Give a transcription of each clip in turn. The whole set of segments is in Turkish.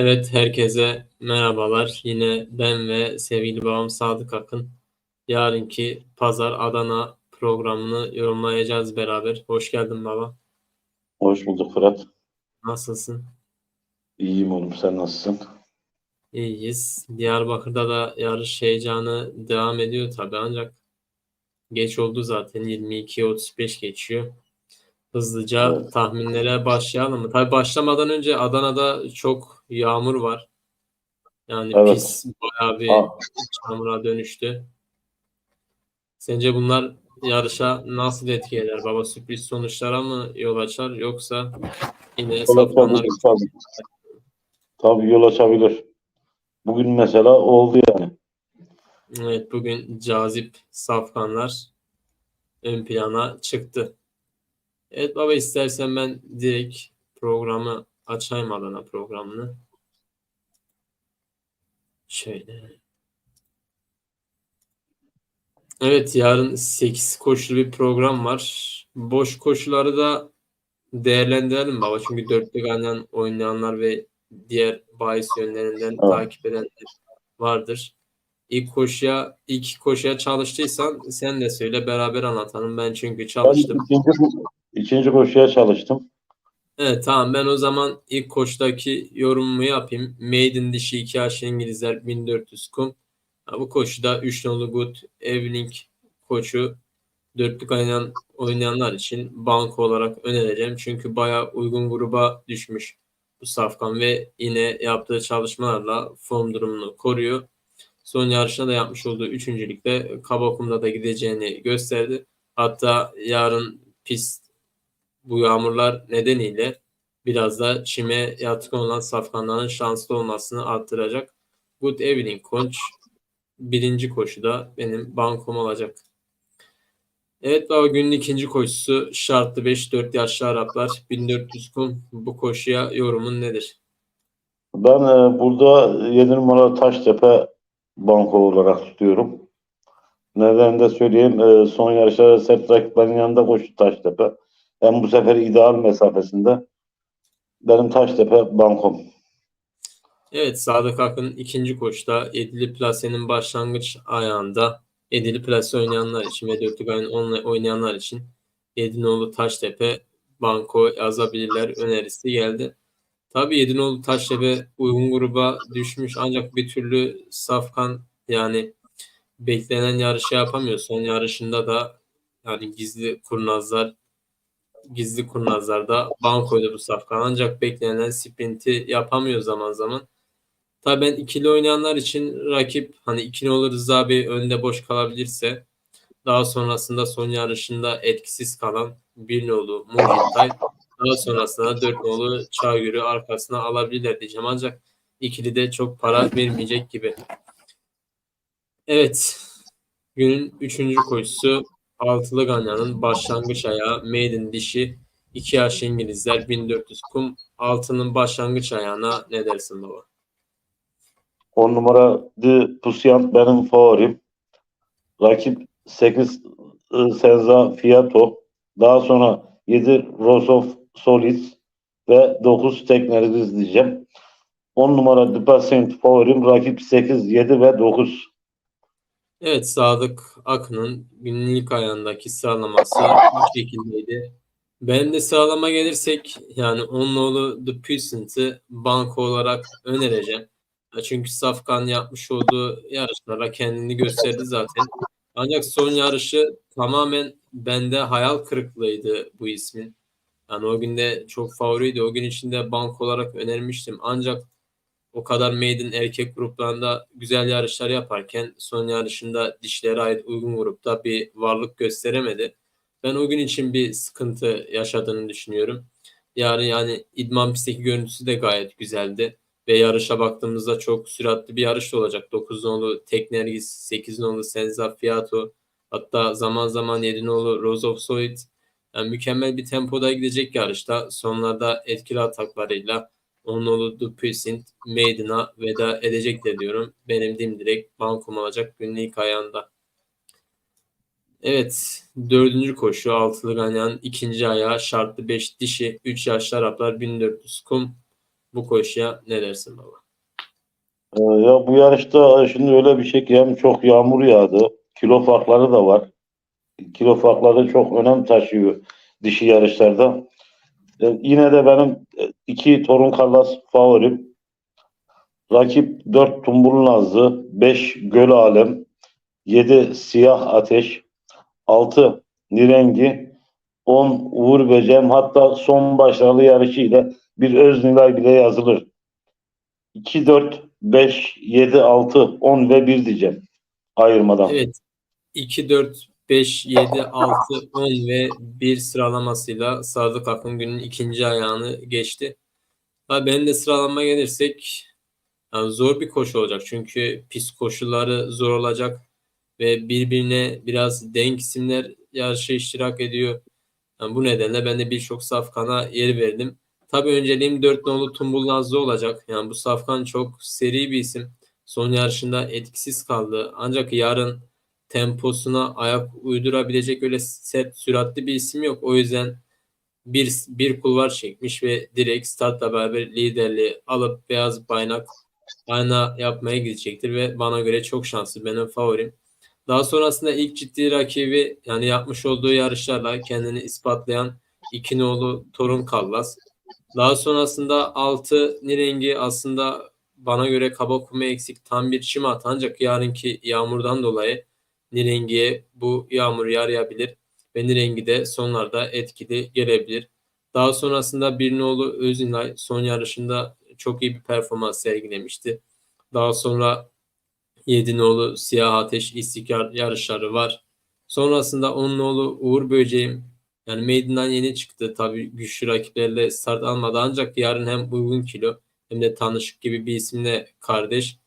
Evet, herkese merhabalar. Yine ben ve sevgili babam Sadık Akın. Yarınki Pazar Adana programını yorumlayacağız beraber. Hoş geldin baba. Hoş bulduk Fırat. Nasılsın? İyiyim oğlum sen nasılsın? İyiyiz. Diyarbakır'da da yarış heyecanı devam ediyor tabii ancak geç oldu zaten 22.35 geçiyor. Hızlıca Evet. tahminlere başlayalım mı? Tabii başlamadan önce Adana'da çok yağmur var. Yani Evet. pis bayağı bir çamura dönüştü. Sence bunlar yarışa nasıl etki eder? Baba sürpriz sonuçlara mı yol açar yoksa yine tabii. Tabii yol açabilir. Bugün mesela oldu yani. Evet bugün cazip safkanlar ön plana çıktı. Evet baba istersen ben direkt programı açayım Adana programını. Şöyle. Evet yarın 8 koşulu bir program var. Boş koşuları da değerlendirelim baba. Çünkü dörtlü ganyan oynayanlar ve diğer bahis yönlerinden Evet. takip edenler vardır. İlk koşuya ilk koşuya çalıştıysan sen de söyle beraber anlatalım. Ben çünkü Ben çalıştım. ikinci, ikinci koşuya çalıştım. Evet tamam ben o zaman ilk koşudaki yorumumu yapayım. Maiden dişi 2 yaş İngilizler 1400 kum. Bu koşuda 3 nolu Good Evening koçu dörtlük oynayan, oynayanlar için banko olarak önereceğim. Çünkü bayağı uygun gruba düşmüş bu safkan ve yine yaptığı çalışmalarla form durumunu koruyor. Son yarışında da yapmış olduğu üçüncülükte Kabakum'da da gideceğini gösterdi. Hatta yarın pist bu yağmurlar nedeniyle biraz da çime yatkın olan safkanların şanslı olmasını arttıracak. Good Evening Koç birinci koşuda benim bankom olacak. Evet baba günün ikinci koşusu şartlı 5-4 yaşlı Araplar 1400 kum. Bu koşuya yorumun nedir? Ben e, burada 7 numara Taştepe banko olarak tutuyorum. Neden de söyleyeyim. e, son yarışlarda sert rakiplerin yanında koştu Taştepe. Hem bu sefer ideal mesafesinde. Benim Taştepe bankom. Evet Sadık Akın ikinci koşuda Edili Plase'nin başlangıç ayağında Edili Plase oynayanlar için ve onunla oynayanlar için Yedinoğlu Taştepe banko yazabilirler önerisi geldi. Tabii Yedinoğlu Taştepe uygun gruba düşmüş ancak bir türlü Safkan yani beklenen yarışı yapamıyor. Son yarışında da yani gizli kurnazlar gizli kurnazlarda bankoydu bu Safkan ancak beklenen sprinti yapamıyor zaman zaman. Tabii ben ikili oynayanlar için rakip hani ikili olur Rıza Bey önde boş kalabilirse daha sonrasında son yarışında etkisiz kalan bir nolu Muhitay daha sonrasında dört nolu Çağgür'ü arkasına alabilirler diyeceğim ancak ikili de çok para vermeyecek gibi. Evet günün üçüncü koşusu altılı ganyanın başlangıç ayağı maiden dişi 2 yaş İngilizler 1400 kum altının başlangıç ayağına ne dersin baba? 10 numara The Pusyant benim favorim. Rakip 8 e, Senza Fiato. Daha sonra 7 Rose of Solis ve 9 Tekneriz diyeceğim. 10 numara The Patient favorim. Rakip 8, 7 ve 9. Evet Sadık Akın'ın günün ilk ayağındaki sıralaması bu şekildeydi. Benim de sıralama gelirsek yani on nolu The Peasant'ı banko olarak önereceğim. Çünkü Safkan yapmış olduğu yarışlara kendini gösterdi zaten. Ancak son yarışı tamamen bende hayal kırıklığıydı bu ismin. Yani o günde çok favoriydi. O gün içinde bank olarak önermiştim. Ancak o kadar maiden erkek gruplarında güzel yarışlar yaparken son yarışında dişlere ait uygun grupta bir varlık gösteremedi. Ben o gün için bir sıkıntı yaşadığını düşünüyorum. Yani yani idman pistteki görüntüsü de gayet güzeldi. Ve yarışa baktığımızda çok süratli bir yarış da olacak. 9 nolu Teknergis, 8 nolu Senza Fiato, hatta zaman zaman 7 nolu Rose of Solid. Yani mükemmel bir tempoda gidecek yarışta. Sonlarda etkili ataklarıyla Onolu Dupuisint Maiden'a veda edecektir diyorum. Benim dimdirek bankom olacak günün ilk ayağında. Evet. Dördüncü koşu altılı ganyan ikinci ayağı şartlı 5 dişi 3 yaşlı Araplar 1400 kum. Bu koşuya ne dersin baba? Ee, ya bu yarışta şimdi öyle bir şey ki hem çok yağmur yağdı. Kilo farkları da var. Kilo farkları çok önem taşıyor dişi yarışlarda. Ee, yine de benim e, iki Torun Karlas favorim. Rakip 4 Tumbul Nazlı, 5 Göl Alem, 7 Siyah Ateş, 6 Nirengi, 10 Uğur Becem hatta son başarılı yarışıyla bir öz nilay bile yazılır. 2, 4, 5, 7, 6, 10 ve 1 diyeceğim. Ayırmadan. Evet. 2, 4, 5, 7, 6, 10 ve 1 sıralamasıyla Sadık Akın günün ikinci ayağını geçti. Ha, benim de sıralama gelirsek yani zor bir koşu olacak. Çünkü pist koşulları zor olacak ve birbirine biraz denk isimler yarışa iştirak ediyor. Yani bu nedenle ben de birçok safkana yer verdim. Tabii önceliğim 4 nolu Tumbul Nazlı olacak. Yani bu safkan çok seri bir isim. Son yarışında etkisiz kaldı. Ancak yarın temposuna ayak uydurabilecek öyle sert süratli bir isim yok. O yüzden bir, bir kulvar çekmiş ve direkt startla beraber liderliği alıp beyaz bayrak ayna yapmaya gidecektir ve bana göre çok şanslı. Benim favorim. Daha sonrasında ilk ciddi rakibi yani yapmış olduğu yarışlarla kendini ispatlayan iki nolu Torun Kallas. Daha sonrasında 6 Nirengi aslında bana göre kaba kuma eksik tam bir çim at ancak yarınki yağmurdan dolayı Nirengi'ye bu yağmur yarayabilir ve Nirengi de sonlarda etkili gelebilir. Daha sonrasında bir nolu Özünlay son yarışında çok iyi bir performans sergilemişti. Daha sonra 7 nolu Siyah Ateş istikrar yarışları var. Sonrasında 10 nolu Uğur Böceğim yani meydandan yeni çıktı. Tabii güçlü rakiplerle start almadı ancak yarın hem uygun kilo hem de tanışık gibi bir isimle kardeş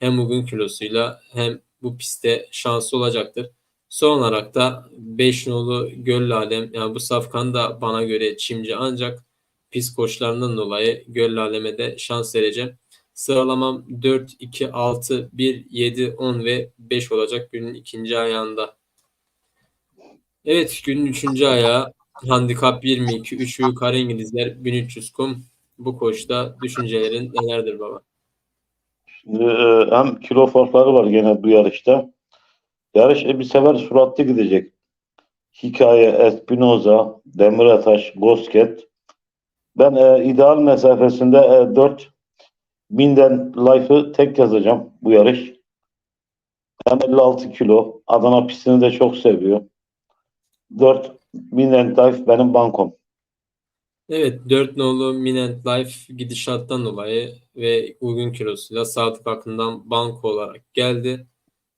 hem uygun kilosuyla hem bu pistte şanslı olacaktır. Son olarak da 5 nolu Göl yani bu safkan da bana göre çimci ancak pist koşularından dolayı Göl de şans vereceğim. Sıralamam 4, 2, 6, 1, 7, 10 ve 5 olacak günün ikinci ayağında. Evet günün üçüncü ayağı handikap 22, 3 yukarı İngilizler 1300 kum. Bu koşta düşüncelerin nelerdir baba? Şimdi, e, hem kilo farkları var gene bu yarışta. Yarış e, bir sefer suratlı gidecek. Hikaye, Espinoza, Demirataş, Gosket. Ben e, ideal mesafesinde e, 4 binden life'ı tek yazacağım bu yarış. Hem 56 kilo. Adana pistini de çok seviyor. 4 binden life benim bankom. Evet 4 nolu Minent Life gidişattan dolayı ve uygun kilosuyla Sadık Akın'dan banko olarak geldi.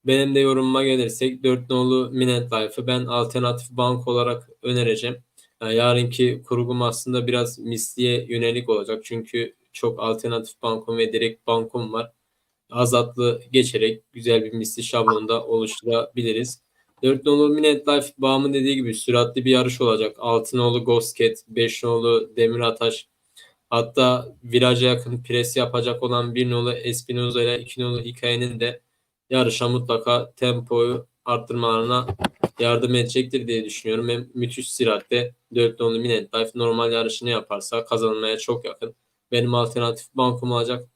Benim de yorumuma gelirsek 4 nolu Minent Life'ı ben alternatif banko olarak önereceğim. Yani yarınki kurgum aslında biraz misliye yönelik olacak. Çünkü çok alternatif bankom ve direkt bankom var. Azatlı geçerek güzel bir misli şablonda oluşturabiliriz. 4 nolu Minute Life bağımın dediği gibi süratli bir yarış olacak. 6 nolu Ghostcat, 5 nolu Demir Ataş. Hatta viraja yakın pres yapacak olan 1 nolu Espinoza ile 2 nolu hikayenin de yarışa mutlaka tempoyu arttırmalarına yardım edecektir diye düşünüyorum. Hem müthiş süratte 4 nolu Life normal yarışını yaparsa kazanmaya çok yakın. Benim alternatif bankom olacak.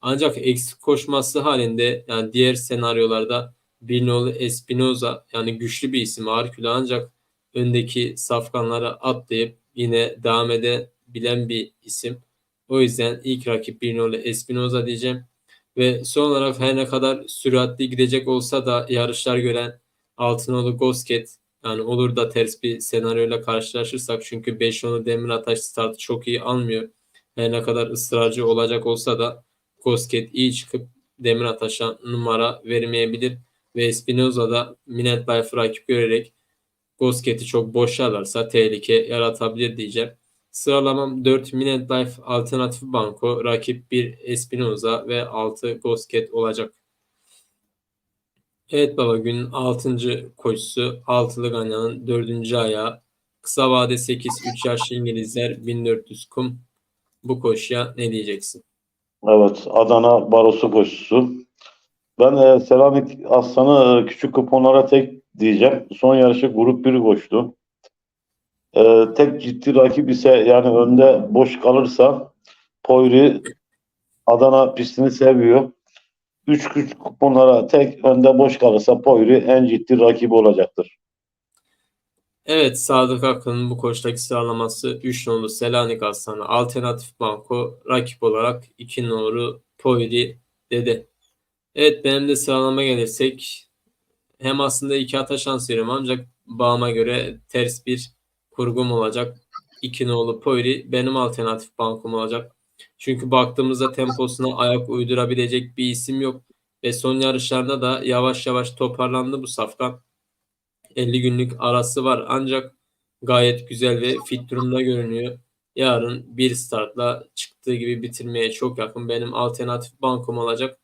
Ancak eksik koşması halinde yani diğer senaryolarda bir nolu Espinoza yani güçlü bir isim ağır kilo ancak öndeki safkanlara atlayıp yine devam edebilen bir isim. O yüzden ilk rakip bir nolu Espinoza diyeceğim. Ve son olarak her ne kadar süratli gidecek olsa da yarışlar gören Altınolu Gosket yani olur da ters bir senaryoyla karşılaşırsak çünkü 5 nolu Demir Ataş startı çok iyi almıyor. Her ne kadar ısrarcı olacak olsa da Gosket iyi çıkıp Demir Ataş'a numara vermeyebilir ve Espinoza da Minent Life'ı rakip görerek Gosket'i çok boşlarlarsa tehlike yaratabilir diyeceğim. Sıralamam 4 Minent Life alternatif banko, rakip 1 Espinoza ve 6 Gosket olacak. Evet baba günün 6. koşusu Altılı Ganyan'ın 4. ayağı. Kısa vade 8 3 yaşlı İngilizler 1400 kum. Bu koşuya ne diyeceksin? Evet, Adana Barosu koşusu. Ben e, Seramik Aslan'ı e, küçük kuponlara tek diyeceğim. Son yarışı grup 1 koştu. E, tek ciddi rakip ise yani önde boş kalırsa Poyri Adana pistini seviyor. 3 güç kuponlara tek önde boş kalırsa Poyri en ciddi rakibi olacaktır. Evet, Sadık Akın'ın bu koştaki sıralaması 3 nolu Selanik Aslanı Alternatif Banko rakip olarak 2 nolu Poyri dedi. Evet benim de sıralama gelirsek hem aslında iki ata şans veriyorum ancak bağıma göre ters bir kurgum olacak. 2 nolu Poyri benim alternatif bankom olacak. Çünkü baktığımızda temposuna ayak uydurabilecek bir isim yok. Ve son yarışlarda da yavaş yavaş toparlandı bu safkan. 50 günlük arası var ancak gayet güzel ve fit durumda görünüyor. Yarın bir startla çıktığı gibi bitirmeye çok yakın benim alternatif bankom olacak.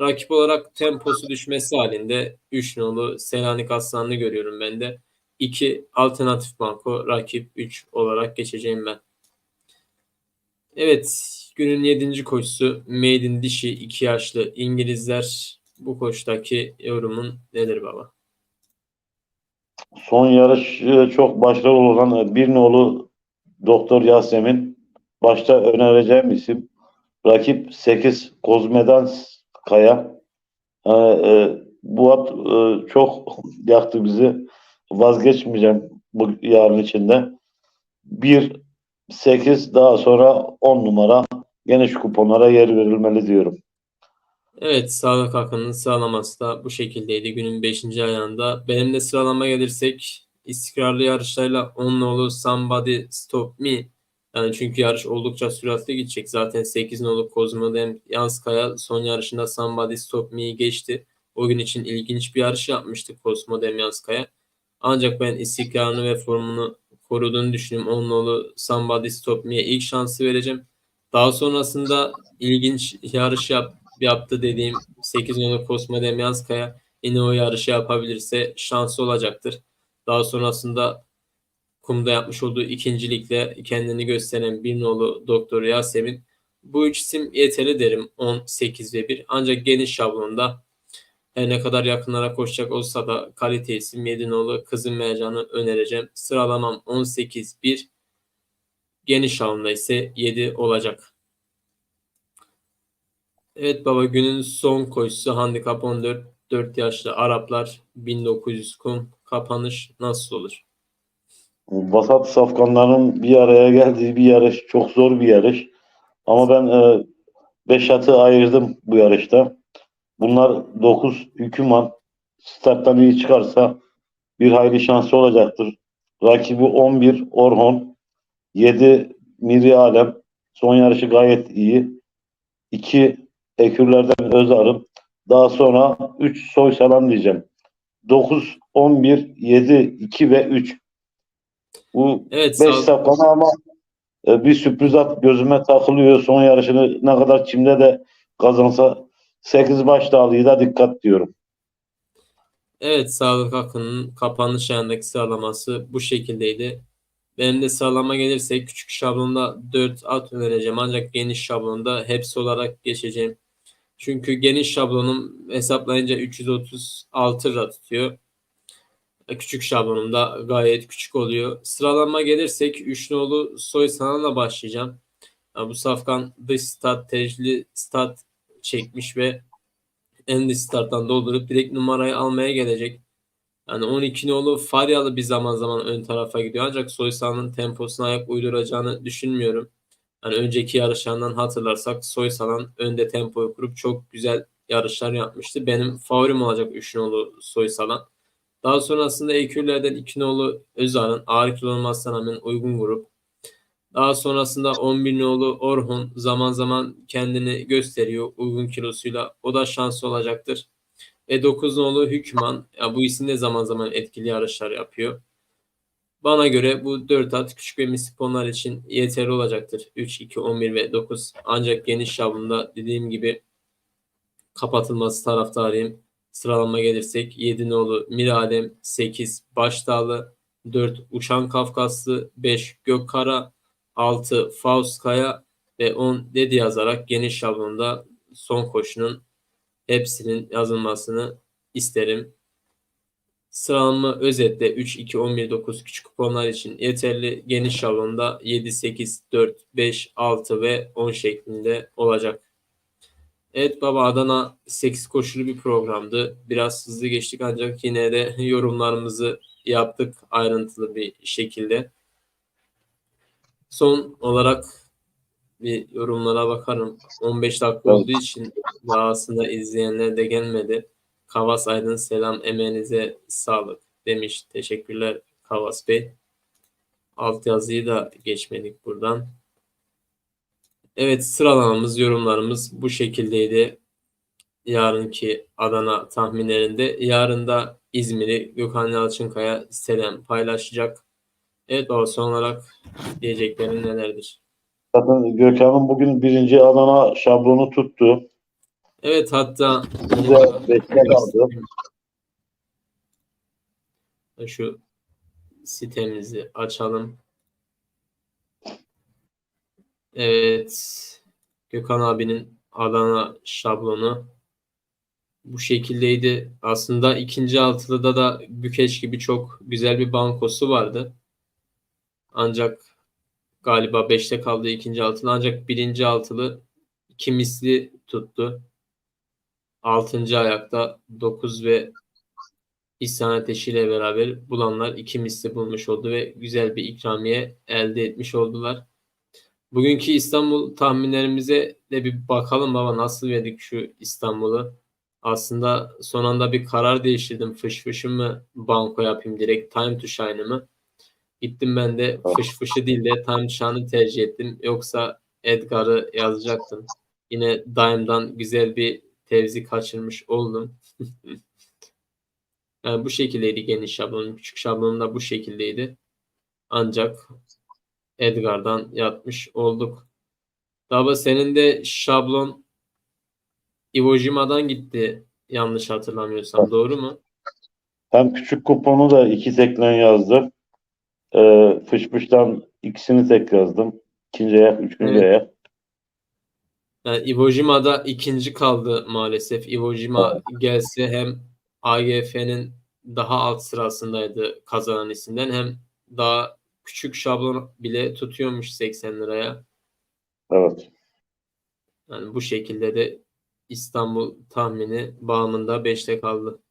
Rakip olarak temposu düşmesi halinde 3 nolu Selanik Aslanlı görüyorum ben de. 2 alternatif banko rakip 3 olarak geçeceğim ben. Evet günün 7. koşusu Maiden dişi 2 yaşlı İngilizler. Bu koştaki yorumun nedir baba? Son yarış e, çok başarılı olan e, bir nolu Doktor Yasemin. Başta önereceğim isim. Rakip 8 Kozmedans Kaya. E, e, bu at e, çok yaktı bizi. Vazgeçmeyeceğim bu yarın içinde. 1 8 daha sonra 10 numara geniş kuponlara yer verilmeli diyorum. Evet, Sağlık Hakan'ın sıralaması da bu şekildeydi günün 5. ayağında. Benim de sıralama gelirsek istikrarlı yarışlarla 10 nolu Somebody Stop Me. Yani çünkü yarış oldukça süratli gidecek. Zaten 8 nolu Kozmodem Yanskaya son yarışında Somebody Stop Me'yi geçti. O gün için ilginç bir yarış yapmıştı Kozmodem Yanskaya. Ancak ben istikrarını ve formunu koruduğunu düşünüyorum. 10 nolu Somebody Stop Me'ye ilk şansı vereceğim. Daha sonrasında ilginç yarış yap, yaptı dediğim 8 nolu Cosmo Demyanskaya yine o yarışı yapabilirse şansı olacaktır. Daha sonrasında kumda yapmış olduğu ikincilikle kendini gösteren bir nolu Doktor Yasemin. Bu üç isim yeterli derim 10, 8 ve 1. Ancak geniş şablonda her ne kadar yakınlara koşacak olsa da kalite isim 7 nolu Kızın Mercan'ı önereceğim. Sıralamam 18, 1. Geniş şablonda ise 7 olacak. Evet baba günün son koşusu handikap 14 4 yaşlı Araplar 1900 kum kapanış nasıl olur? Vasat safkanların bir araya geldiği bir yarış. Çok zor bir yarış. Ama ben 5 atı ayırdım bu yarışta. Bunlar 9 hüküman starttan iyi çıkarsa bir hayli şansı olacaktır. Rakibi 11 Orhon, 7 Miri Alem. Son yarışı gayet iyi. 2 Ekürlerden Özarım. Daha sonra 3 Soysalan diyeceğim. 9, 11, 7, 2 ve 3. Bu Evet 5 sağ- safkanı ama e, bir sürpriz at gözüme takılıyor. Son yarışını ne kadar çimde de kazansa 8 baş dağlıyı da dikkat diyorum. Evet Sağlık Akın'ın kapanış ayağındaki sıralaması bu şekildeydi. Benim de sıralama gelirse küçük şablonda 4 at önereceğim ancak geniş şablonda hepsi olarak geçeceğim. Çünkü geniş şablonum hesaplayınca 336 lira tutuyor. E, Küçük şablonumda gayet küçük oluyor. Sıralama gelirsek 3 nolu soy sanatla başlayacağım. Ya bu safkan dış stat tecli stat çekmiş ve en dış stat'tan doldurup direkt numarayı almaya gelecek. Yani 12 nolu Faryalı bir zaman zaman ön tarafa gidiyor. Ancak Soysal'ın temposuna ayak uyduracağını düşünmüyorum. Yani önceki yarışlarından hatırlarsak Soysal'ın önde tempoyu kurup çok güzel yarışlar yapmıştı. Benim favorim olacak 3 nolu Soysal'ın. Daha sonrasında ekürlerden 2 nolu Özar'ın ağır kilo olmasına rağmen uygun grup. Daha sonrasında 11 nolu Orhun zaman zaman kendini gösteriyor uygun kilosuyla. O da şanslı olacaktır. Ve 9 nolu Hükman. Ya bu isim de zaman zaman etkili yarışlar yapıyor. Bana göre bu 4 at küçük ve misiponlar için yeterli olacaktır. 3, 2, 11 ve 9. Ancak geniş şablonda dediğim gibi kapatılması taraftarıyım. Sıralama gelirsek 7 nolu Miralem, 8 Başdağlı, 4 Uçan Kafkaslı, 5 Gökkara, 6 Faust Kaya ve 10 dedi yazarak geniş şablonda son koşunun hepsinin yazılmasını isterim. Sıralama özetle 3, 2, 11, 9 küçük kuponlar için yeterli. Geniş şablonda 7, 8, 4, 5, 6 ve 10 şeklinde olacak. Evet baba Adana 8 koşulu bir programdı. Biraz hızlı geçtik ancak yine de yorumlarımızı yaptık ayrıntılı bir şekilde. Son olarak bir yorumlara bakarım. 15 dakika olduğu için daha aslında izleyenler de gelmedi. Kavas Aydın selam emeğinize sağlık demiş. Teşekkürler Kavas Bey. Alt yazıyı da geçmedik buradan. Evet sıralamamız, yorumlarımız bu şekildeydi. Yarınki Adana tahminlerinde. Yarın da İzmir'i Gökhan Yalçınkaya selam paylaşacak. Evet baba son olarak diyeceklerin nelerdir? Zaten Gökhan'ın bugün birinci Adana şablonu tuttu. Evet hatta Bize beşte kaldı. şu sitemizi açalım. Evet. Gökhan abinin Adana şablonu bu şekildeydi. Aslında ikinci altılıda da Bükeş gibi çok güzel bir bankosu vardı. Ancak galiba 5'te kaldı ikinci altılı. Ancak birinci altılı iki misli tuttu. Altıncı ayakta 9 ve İhsan Ateşi ile beraber bulanlar iki misli bulmuş oldu ve güzel bir ikramiye elde etmiş oldular. Bugünkü İstanbul tahminlerimize de bir bakalım baba nasıl verdik şu İstanbul'u. Aslında son anda bir karar değiştirdim. Fış fışı mı banko yapayım direkt time to shine'ı mı? Gittim ben de fış fışı değil de time to shine'ı tercih ettim. Yoksa Edgar'ı yazacaktım. Yine Dime'dan güzel bir tevzi kaçırmış oldum. Yani bu şekildeydi geniş şablonum. Küçük şablonum da bu şekildeydi. Ancak Edgar'dan yatmış olduk. Daba senin de şablon Iwo Jima'dan gitti. Yanlış hatırlamıyorsam. Doğru mu? Hem küçük kuponu da iki teklen yazdım. Ee, fışmıştan ikisini tek yazdım. İkinci ayak, üçüncü Evet. ayak. Yani Iwo Jima'da ikinci kaldı maalesef. Iwo Jima gelse hem AGF'nin daha alt sırasındaydı kazanan isimden hem daha küçük şablon bile tutuyormuş 80 liraya. Evet. Yani bu şekilde de İstanbul tahmini bağımında 5'te kaldı.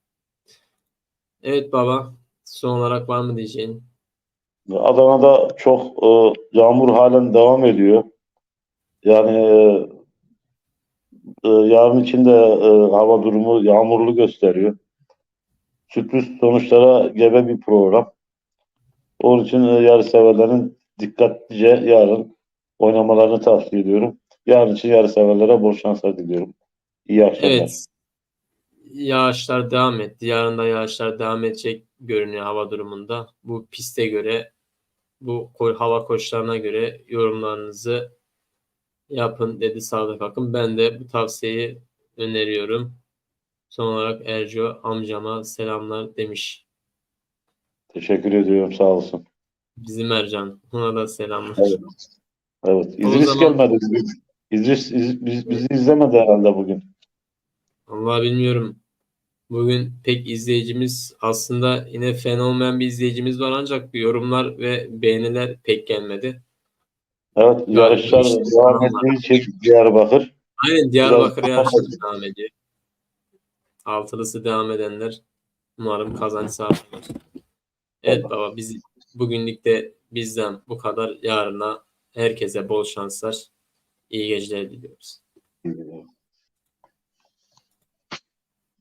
Evet baba. Son olarak var mı diyeceğin? Adana'da çok e, yağmur halen devam ediyor. Yani e, e, yarın için de e, hava durumu yağmurlu gösteriyor. Sürpriz sonuçlara gebe bir program. Onun için e, yarışseverlerin dikkatlice yarın oynamalarını tavsiye ediyorum. Yarın için yarışseverlere bol şanslar diliyorum. İyi akşamlar. Evet. Yağışlar devam etti. Yarın da yağışlar devam edecek görünüyor hava durumunda. Bu piste göre, bu hava koşullarına göre yorumlarınızı yapın dedi Sadık Akın. Ben de bu tavsiyeyi öneriyorum. Son olarak Erco amcama selamlar demiş. Teşekkür ediyorum. Sağ olsun. Bizim Ercan. Ona da selamlar. Evet. Evet. İdris zaman- gelmedi bugün. İdris iz- biz- bizi izlemedi herhalde bugün. Allah bilmiyorum. Bugün pek izleyicimiz aslında yine fena olmayan bir izleyicimiz var ancak yorumlar ve beğeniler pek gelmedi. Evet. Yarışlar devam ettiği için Diyarbakır. Aynen Diyarbakır Biraz- yarışları devam ediyor. Altılısı devam edenler umarım kazanç sağlarlar. Evet baba biz bugünlük de bizden bu kadar. Yarına herkese bol şanslar. İyi geceler diliyoruz. Bilmiyorum.